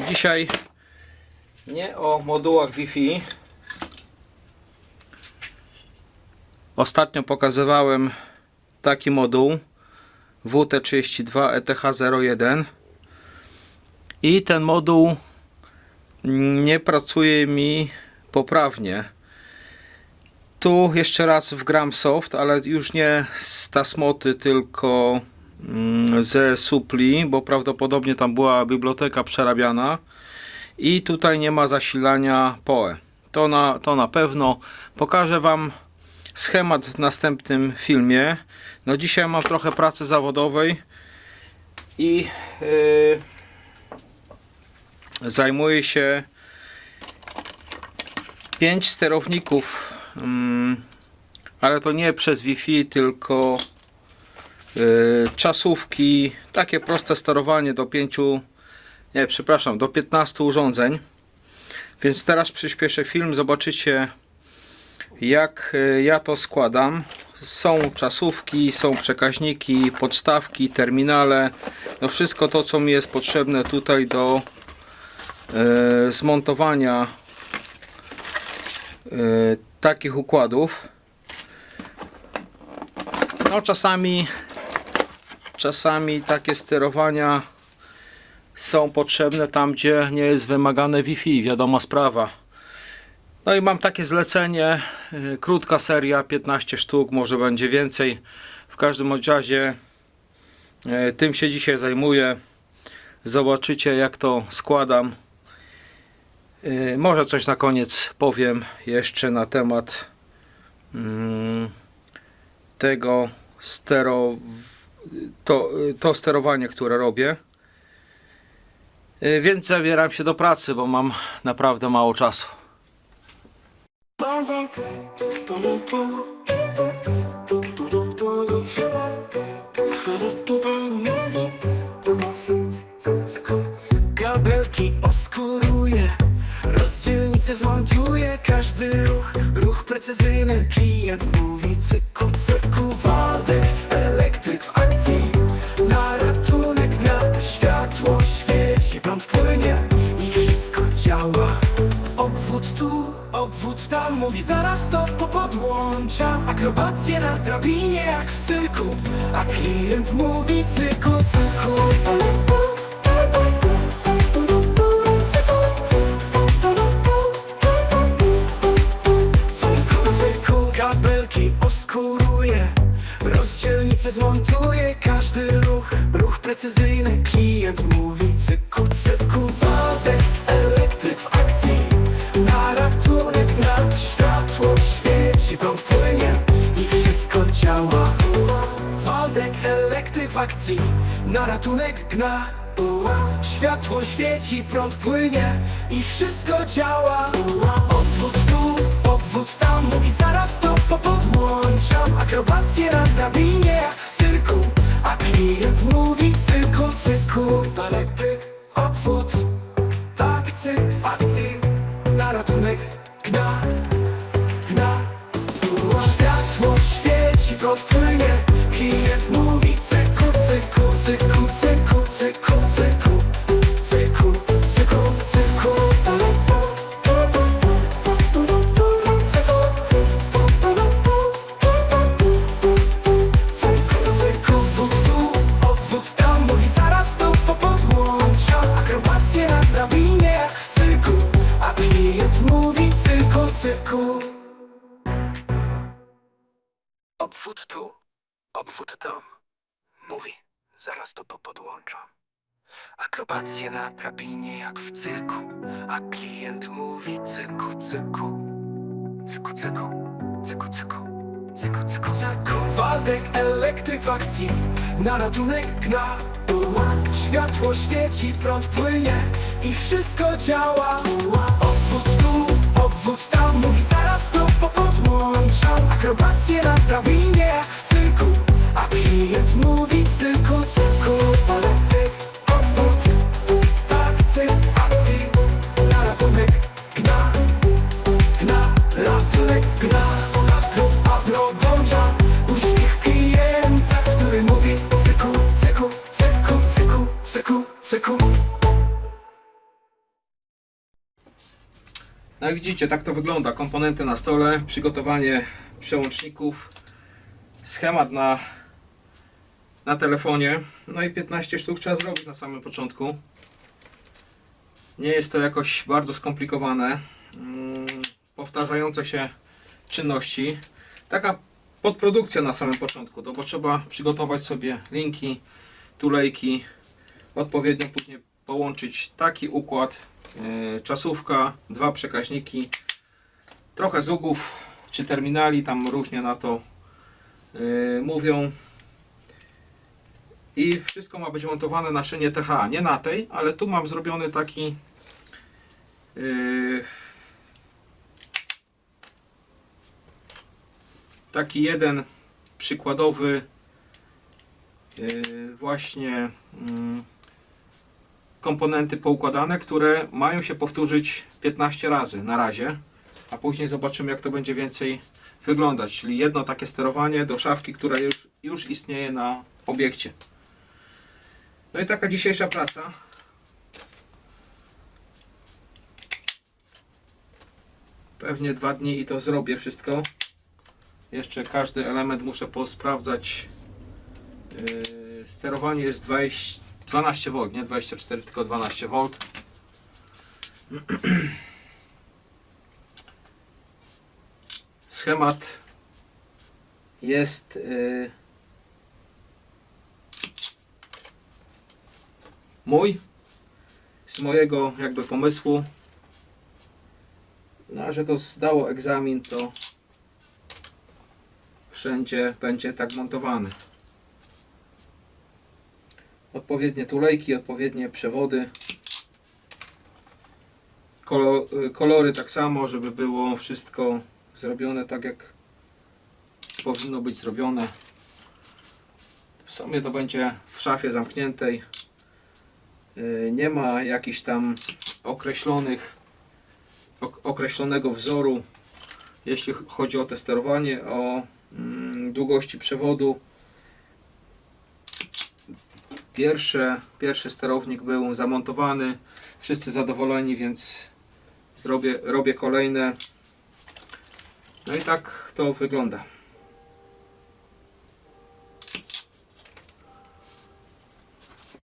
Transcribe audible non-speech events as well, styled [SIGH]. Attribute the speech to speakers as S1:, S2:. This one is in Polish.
S1: dzisiaj nie o modułach Wi-Fi. Ostatnio pokazywałem taki moduł WT32 ETH01 i ten moduł nie pracuje mi poprawnie. Tu jeszcze raz wgram soft, ale już nie z Tasmoty, tylko ze Supli, bo prawdopodobnie tam była biblioteka przerabiana i tutaj nie ma zasilania PoE. To na, to na pewno. Pokażę Wam schemat w następnym filmie. No dzisiaj mam trochę pracy zawodowej i yy, zajmuję się 5 sterowników, mm, ale to nie przez Wi-Fi, tylko yy, czasówki, takie proste sterowanie do 5, nie, przepraszam, do 15 urządzeń. Więc teraz przyspieszę film, zobaczycie jak y, ja to składam. Są czasówki, są przekaźniki, podstawki, terminale, no wszystko to co mi jest potrzebne tutaj do e, zmontowania e, takich układów. No czasami czasami takie sterowania są potrzebne tam gdzie nie jest wymagane Wi-Fi, wiadoma sprawa. No i mam takie zlecenie, y, krótka seria, 15 sztuk, może będzie więcej. W każdym razie y, tym się dzisiaj zajmuję. Zobaczycie jak to składam. Y, Może coś na koniec powiem jeszcze na temat mm, tego stero, to, to sterowanie, które robię. Y, Więc zabieram się do pracy, bo mam naprawdę mało czasu.
S2: Obwód tam Mówi zaraz to popodłączam Akrobacje na drabinie jak w cyrku. A klient mówi cyku, cyku. Cyku, cyku, kabelki oskuruję Rozdzielnicę zmontuję Każdy ruch, ruch precyzyjny Klient mówi cyku, cyku Waldek, działa Waldek, elektryk w akcji Na ratunek gna. Światło świeci, prąd płynie I wszystko działa. Obwód tu, obwód tam Mówi zaraz to popodłączam. Akrobacje na Obwód tu, obwód tam. Mówi, zaraz to popodłączam. Akrobacje na drabinie jak w cyrku, a klient mówi cyku, cyku. Cyku, cyku, cyku, cyku, cyku, cyku, cyku. Waldek, elektryk w akcji, na ratunek gna. Światło świeci, prąd płynie i wszystko działa. Obwód tu, obwód tam, mówi zaraz to
S1: widzicie, tak to wygląda. Komponenty na stole, przygotowanie przełączników, schemat na, na telefonie. No i 15 sztuk trzeba zrobić na samym początku. Nie jest to jakoś bardzo skomplikowane. Mm, Powtarzające się czynności. Taka podprodukcja na samym początku, no bo trzeba przygotować sobie linki, tulejki, odpowiednio później połączyć taki układ, czasówka, dwa przekaźniki, trochę zugów czy terminali, tam różnie na to e, mówią. I wszystko ma być montowane na szynie TH, nie na tej, ale tu mam zrobiony taki e, taki jeden przykładowy właśnie mm, komponenty poukładane, które mają się powtórzyć 15 razy na razie, a później zobaczymy jak to będzie więcej wyglądać, czyli jedno takie sterowanie do szafki, która już, już istnieje na obiekcie. No i taka dzisiejsza praca. Pewnie dwa dni i to zrobię wszystko. Jeszcze każdy element muszę posprawdzać. Yy, sterowanie jest 20, 12 V, nie 24, tylko 12 V. [CLEARS THROAT] Schemat jest yy, mój z mojego jakby pomysłu. No, że to zdało egzamin, to wszędzie będzie tak montowany. Odpowiednie tulejki, odpowiednie przewody. Y, kolory tak samo, żeby było wszystko zrobione tak jak powinno być zrobione. W sumie to będzie w szafie zamkniętej. Y, Nie ma jakichś tam określonych ok- określonego wzoru jeśli chodzi o te sterowanie, o mm, długości przewodu. Pierwsze, pierwszy sterownik był zamontowany, wszyscy zadowoleni, więc zrobię, robię kolejne. No i tak to wygląda.